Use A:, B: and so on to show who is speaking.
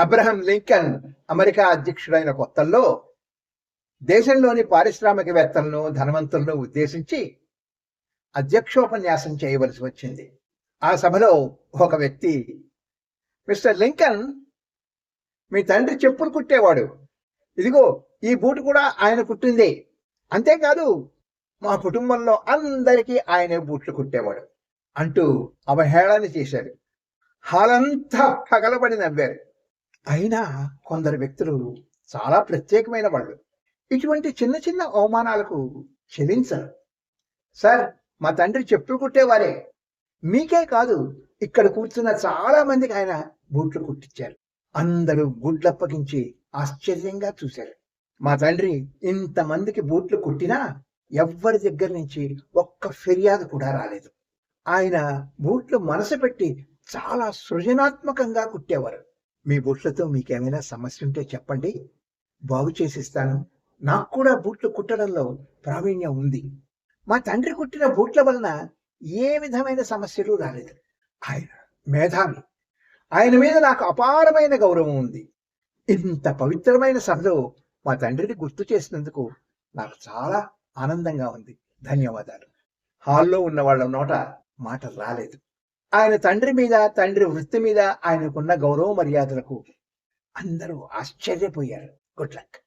A: Abraham Lincoln America అధ్యక్షుడైన కొత్తల్లో దేశంలోని పారిశ్రామికవేత్తలను ధనవంతులను ఉద్దేశించి అధ్యక్షోపన్యాసం చేయవలసి వచ్చింది. ఆ సభలో ఒక వ్యక్తి మిస్టర్ లింకన్ మీ తండ్రి చెప్పులు కుట్టేవాడు. ఇదిగో ఈ బూటు కూడా ఆయన కుట్టింది. అంతేకాదు మా కుటుంబంలో అందరికీ ఆయనే బూట్లు కుట్టేవాడు అంటూ అవహేళన చేశారు. హాలంతా పగలబడి నవ్వారు. అయినా కొందరు వ్యక్తులు చాలా ప్రత్యేకమైన వాళ్ళు. ఇటువంటి చిన్న చిన్న అవమానాలకు చెలించరు సార్ మా తండ్రి చెప్పులు కుట్టేవారే. మీకే కాదు ఇక్కడ కూర్చున్న చాలా మందికి ఆయన బూట్లు కుట్టించారు. అందరూ గుడ్లప్పగించి ఆశ్చర్యంగా చూశారు. మా తండ్రి ఇంతమందికి బూట్లు కుట్టినా ఎవ్వరి దగ్గర నుంచి ఒక్క ఫిర్యాదు కూడా రాలేదు. ఆయన బూట్లు మనసు పెట్టి చాలా సృజనాత్మకంగా కుట్టేవారు. మీ బూట్లతో మీకేమైనా సమస్య ఉంటే చెప్పండి. బాగు చేసిస్తాను నాకు కూడా బూట్లు కుట్టడంలో ప్రావీణ్యం ఉంది. మా తండ్రి కుట్టిన బూట్ల వలన ఏ విధమైన సమస్యలు రాలేదు. ఆయన మేధావి. ఆయన మీద నాకు అపారమైన గౌరవం ఉంది. ఇంత పవిత్రమైన సభలో మా తండ్రిని గుర్తు చేసినందుకు నాకు చాలా ఆనందంగా ఉంది. ధన్యవాదాలు. హాల్లో ఉన్న వాళ్ళ నోట మాట రాలేదు. ఆయన తండ్రి మీద తండ్రి వృత్తి మీద ఆయనకున్న గౌరవ మర్యాదలకు అందరూ ఆశ్చర్యపోయారు. Good luck